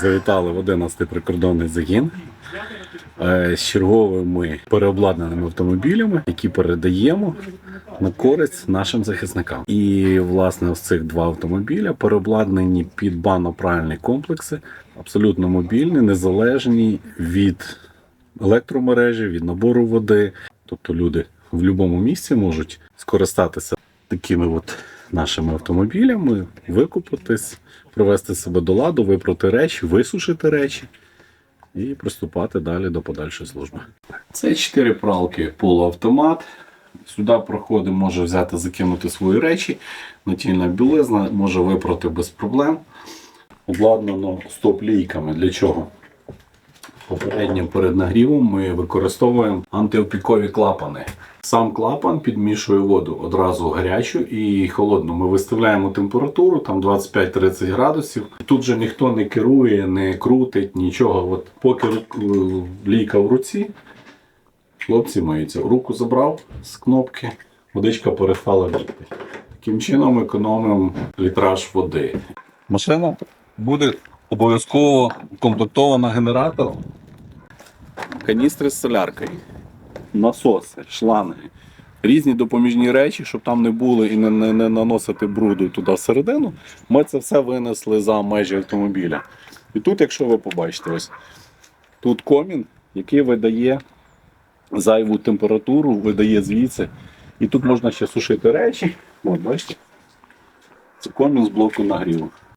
завітали в 11 прикордонний загін е, з черговими переобладнаними автомобілями, які передаємо на користь нашим захисникам. І власне ось цих два автомобіля переобладнані під банно-пральні комплекси, абсолютно мобільні, незалежні від електромережі, від набору води. Тобто люди в будь-якому місці можуть скористатися такими от нашими автомобілями, викупатись, привести себе до ладу, випрати речі, висушити речі і приступати далі до подальшої служби. Це чотири пралки полуавтомат. Сюди проходить, може взяти, закинути свої речі. Натільна білизна може випрати без проблем. Обладнано стоп-лійками. Для чого? Попередньо перед нагрівом ми використовуємо антиопікові клапани. Сам клапан підмішує воду одразу гарячу і холодну. Ми виставляємо температуру там 25-30 градусів. Тут же ніхто не керує, не крутить нічого. От поки ру- лійка в руці, хлопці миються. Руку забрав з кнопки, водичка перестала бігти. Таким чином економимо літраж води. Машина буде обов'язково укомплектована генератором. Каністри з соляркою, насоси, шланги, різні допоміжні речі, щоб там не було і не, не, не наносити бруду туди всередину. Ми це все винесли за межі автомобіля. І тут, якщо ви побачите, ось тут комін, який видає зайву температуру, видає звідси. І тут можна ще сушити речі. От, бачите? Це комін з блоку нагріву.